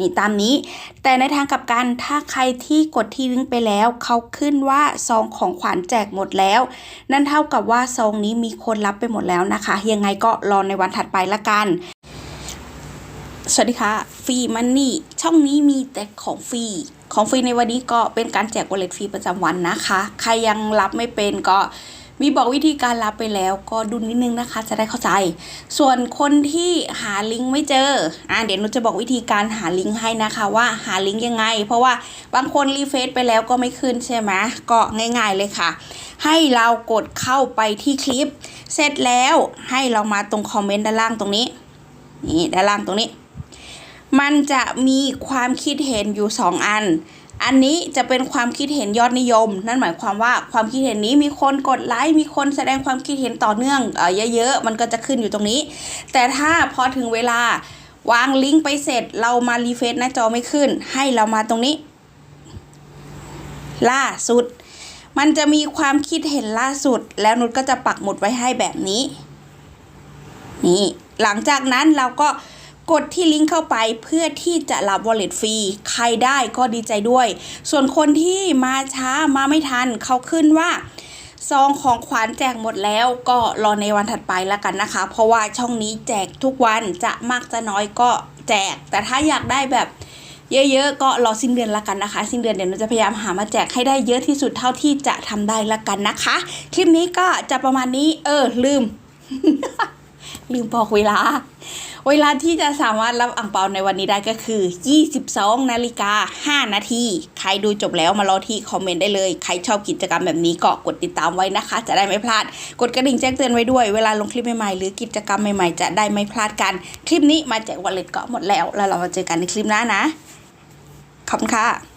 นี่ตามนี้ แต่ในทางกลับกันถ้าใครที่กดที่ลิงก์ไปแล้ว เขาขึ้นว่าซองของขวัญแจกหมดแล้ว นั่นเท่ากับว่าซองนี้มีคนรับไปหมดแล้วนะคะ ยังไงก็รอในวันถัดไปละกันสวัสดีค่ะฟรีมันนี่ช่องนี้มีแต่ของฟรีของฟรีในวันนี้ก็เป็นการแจกวอลเล็ตฟรีประจำวันนะคะ ใครยังรับไม่เป็นก็ มีบอกวิธีการรับไปแล้วก็ดูนิดนึงนะคะ จะได้เข้าใจ ส่วนคนที่หาลิงก์ไม่เจออ่าเดี๋ยวหนุจะบอกวิธีการหาลิงก์ให้นะคะ ว่าหาลิงก์ยังไง เพราะว่าบางคนรีเฟซไปแล้วก็ไม่ขึ้นใช่ไหมก็ง่าย ๆเลยค่ะ ให้เรากดเข้าไปที่คลิป เสร็จแล้วให้เรามาตรงคอมเมนต์ด้านล่างตรงนี้นี่ด้านล่างตรงนี้ มันจะมีความคิดเห็นอยู่ 2 อัน อันนี้จะเป็นความคิดเห็นยอดนิยม นั่นหมายความว่าความคิดเห็นนี้มีคนกดไลค์มีคนแสดงความคิดเห็นต่อเนื่องเออเยอะๆมันก็จะขึ้นอยู่ตรงนี้ แต่ถ้าพอถึงเวลาวางลิงก์ไปเสร็จเรามารีเฟซหน้าจอไม่ขึ้น ให้เรามาตรงนี้ ล่าสุด มันจะมีความคิดเห็นล่าสุด แล้วนุชก็จะปักหมุดไว้ให้แบบนี้ นี่ หลังจากนั้นเราก็ กดที่ลิงก์เข้าไปเพื่อที่จะรับ wallet ฟรี ใครได้ก็ดีใจด้วย ส่วนคนที่มาช้ามาไม่ทันเขาขึ้นว่าซองของขวัญแจกหมดแล้วก็รอในวันถัดไปแล้วกันนะคะ เพราะว่าช่องนี้แจกทุกวันจะมากจะน้อยก็แจก แต่ถ้าอยากได้แบบเยอะๆก็รอสิ้นเดือนละกันนะคะ สิ้นเดือนเดี๋ยวเราจะพยายามหามาแจกให้ได้เยอะที่สุดเท่าที่จะทำได้ละกันนะคะ คลิปนี้ก็จะประมาณนี้ เออลืม ลืมบอกเวลา เวลาที่จะสามารถรับอ่างเปาในวันนี้ได้ก็คือ 22นาฬิกา5นาทีใครดูจบแล้วมารอที่คอมเมนต์ได้เลย ใครชอบกิจกรรมแบบนี้ก็กดติดตามไว้นะคะ จะได้ไม่พลาด กดกระดิ่งแจ้งเตือนไว้ด้วยเวลาลงคลิปใหม่ๆหรือกิจกรรมใหม่ๆ จะได้ไม่พลาดกัน คลิปนี้มาแจกวอลเล็ตก็หมดแล้ว แล้วเรามาเจอกันในคลิปหน้านะขอบคุณค่ะ